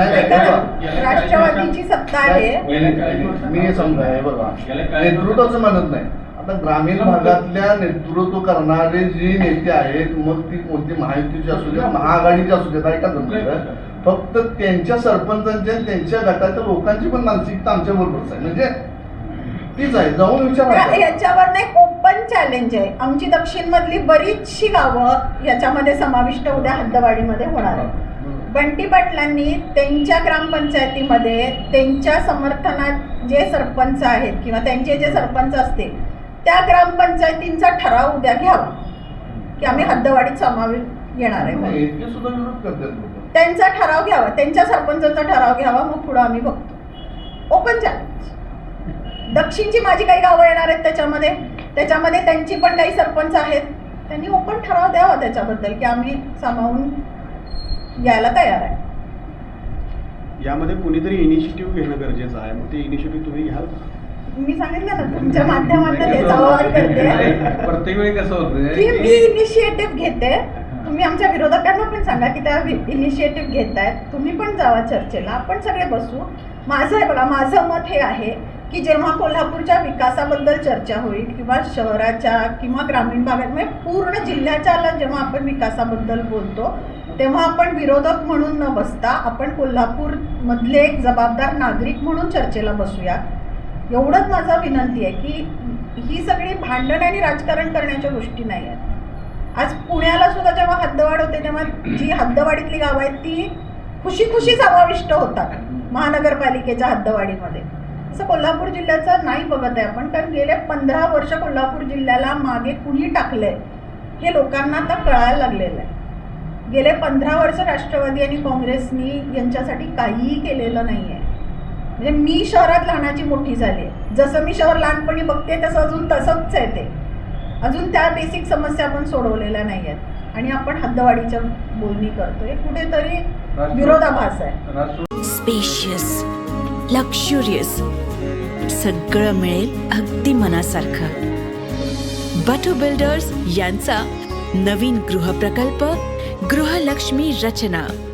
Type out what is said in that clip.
नाही, नाही, बघा. राष्ट्रवादीची सत्ता आहे. मी समजा हे बघा. नेतृत्वाचं म्हणत नाही. आता ग्रामीण भागातल्या नेतृत्व करणारे जी नेते आहेत मग ती कोणती महायुतीची असू देत महाआघाडीची असू देत ऐका जमलं फक्त त्यांच्या सरपंचांच्या आणि त्यांच्या गटाच्या लोकांची पण मानसिकता आमच्या बरोबरच आहे. म्हणजे तीच आहे. जाऊन विचारा. याच्यावर एक ओपन चॅलेंज आहे. आमची दक्षिण मधली बरीचशी गावं याच्यामध्ये समाविष्ट उद्या हद्दवाडीमध्ये होणार आहे बंटी पाटलांनी त्यांच्या ग्रामपंचायतीमध्ये त्यांच्या समर्थनात जे सरपंच आहेत किंवा त्यांचे जे सरपंच असतील त्या ग्रामपंचायतींचा ठराव उद्या घ्यावा की आम्ही हद्दवाडीत समावेश येणार आहे त्यांचा ठराव घ्यावा त्यांच्या सरपंचांचा ठराव घ्यावा मग पुढं आम्ही बघतो. ओपन चॅलेंज दक्षिणची माझी काही गावं येणार आहेत त्याच्यामध्ये. त्याच्यामध्ये त्यांची पण काही सरपंच आहेत. त्यांनी ओपन ठराव द्यावा त्याच्याबद्दल की आम्ही सामावून यायला तयार आहे. यामध्ये कुणीतरी इनिशिएटिव्ह घेणं गरजेचं आहे. मग ते इनिशिएटिव्ह तुम्ही घ्याल? मी सांगितलं ना तुमच्या माध्यमातून त्याचा आवाज करते. प्रत्येक वेळी कसं होतं की मी इनिशिएटिव्ह घेते. तुम्ही आमच्या विरोधकांना पण सांगा की त्या इनिशिएटिव्ह घेत आहेत तुम्ही पण जावा चर्चेला. आपण सगळे बसू. माझं आहे बघा माझं मत हे आहे की जेव्हा कोल्हापूरच्या विकासाबद्दल चर्चा होईल किंवा शहराच्या किंवा ग्रामीण भागात म्हणजे पूर्ण जिल्ह्याच्या जेव्हा आपण विकासाबद्दल बोलतो तेव्हा आपण विरोधक म्हणून न बसता आपण कोल्हापूरमधले एक जबाबदार नागरिक म्हणून चर्चेला बसूया. एवढंच माझा विनंती आहे की ही सगळी भांडण आणि राजकारण करण्याच्या गोष्टी नाही आहेत. आज पुण्याला सुद्धा जेव्हा हद्दवाढ होते तेव्हा जी हद्दवाडीतली गावं आहेत ती खुशी खुशी समाविष्ट होतात महानगरपालिकेच्या हद्दवाडीमध्ये असं कोल्हापूर जिल्ह्याचं नाही बघत आहे आपण कारण गेले पंधरा वर्ष कोल्हापूर जिल्ह्याला मागे कुणी टाकलंय हे लोकांना आता कळायला लागलेलं आहे. गेले पंधरा वर्ष राष्ट्रवादी आणि काँग्रेसनी यांच्यासाठी काहीही केलेलं नाही आहे म्हणजे मी शहरात लहानाची मोठी झाली आहे. जसं मी शहर लहानपणी बघते तसं अजून तसंच आहे ते. अजून त्या बेसिक समस्या आपण सोडवलेल्या नाही आहेत. आणि आपण हद्दवाढीच्या बोलणी करतोय. कुठेतरी विरोधाभास आहे. स्पेशियस लक्झुरियस सगळं मिळेल अगदी मनासारखं. बटू बिल्डर्स यांचा नवीन गृहप्रकल्प गृहलक्ष्मी रचना.